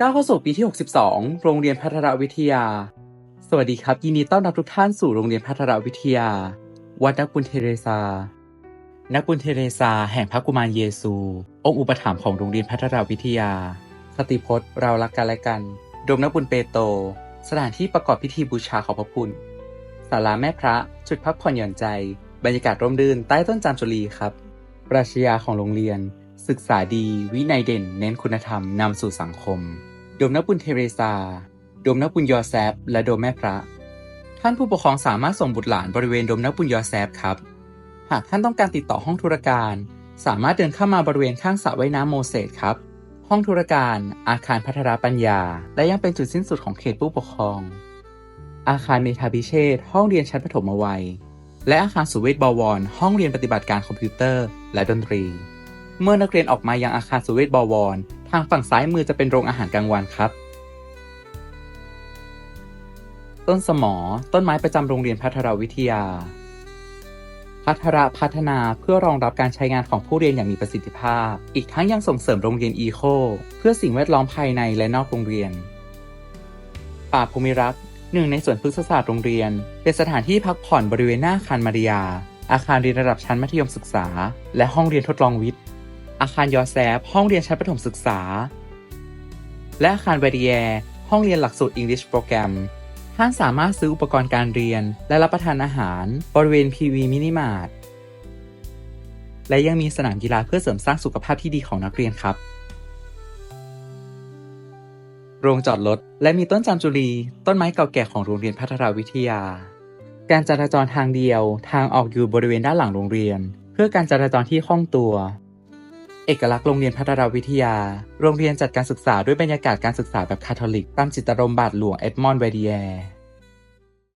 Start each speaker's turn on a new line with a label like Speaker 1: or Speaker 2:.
Speaker 1: ก้าวเข้าสู่ปีที่ 62 โรงเรียนพัฒนาวิทยา สวัสดีครับ ยินดีต้อนรับทุกท่านสู่โรงเรียนพัฒนาวิทยา วัดนักบุญเทเรซา นักบุญเทเรซา แห่งพระกุมารเยซู องค์อุปถัมภ์ของโรงเรียนพัฒนาวิทยา สติพจน์เรารักกันและกัน โดมนักบุญเปโต สถานที่ประกอบพิธีบูชาขอบพระคุณศาลาแม่พระ จุดพักผ่อนหย่อนใจ บรรยากาศร่มรื่นใต้ต้นจามจุลีครับ ปรัชญาของโรงเรียน ศึกษาดีวินัยเด่นเน้นคุณธรรมนำสู่สังคม โดมนบุญเทเรซา โดมนบุญยอแซฟและโดมแม่พระ ท่านผู้ปกครองสามารถส่งบุตรหลานบริเวณโดมนบุญยอแซฟครับ หากท่านต้องการติดต่อห้องธุรการ สามารถเดินเข้ามาบริเวณข้างสระว่ายน้ำโมเสสครับ ห้องธุรการอาคารพัฒนาปัญญา และยังเป็นจุดสิ้นสุดของเขตผู้ปกครอง อาคารเมธาพิเชษห้องเรียนชั้นประถมวัย และอาคารสุเวทบวร ห้องเรียนปฏิบัติการคอมพิวเตอร์ และดนตรี เมื่อนักเรียนออกมายังอาคารสุเวทบวร ทางฝั่งซ้ายมือจะเป็นโรงอาหารกลางวันครับ ต้นสมอ ต้นไม้ประจำโรงเรียนพัฒนาวิทยา พัฒรพัฒนาเพื่อรองรับการใช้งานของผู้เรียนอย่างมีประสิทธิภาพ อีกทั้งยังส่งเสริมโรงเรียนอีโคเพื่อสิ่งแวดล้อมภายในและนอกโรงเรียน ป่าภูมิรักษ์หนึ่งในสวนพฤกษศาสตร์โรงเรียน เป็นสถานที่พักผ่อนบริเวณหน้าอาคารมาริยาอาคารเรียนระดับชั้นมัธยมศึกษา และห้องเรียนทดลองวิทย์ อาคารยอแซฟห้องเรียนชั้นประถมศึกษา และอาคารเวดีแยห้องเรียนหลักสูตร English โปรแกรมท่านสามารถซื้ออุปกรณ์การเรียนและรับประทานอาหาร บริเวณ PV Mini Mart และยังมีสนามกีฬาเพื่อเสริมสร้างสุขภาพที่ดีของนักเรียนครับ โรงจอดรถและมีต้นจามจุลีต้นไม้เก่าแก่ของโรงเรียนพัฒนาวิทยา การจราจรทางเดียว ทางออกอยู่บริเวณด้านหลังโรงเรียน เพื่อการจราจรที่คล่องตัว เอกลักษณ์โรงเรียนพัฒนาวิทยา โรงเรียนจัดการศึกษาด้วยบรรยากาศการศึกษาแบบคาทอลิก ตามจิตรมบาทหลวงเอ็ดมอนด์เวดีแยร์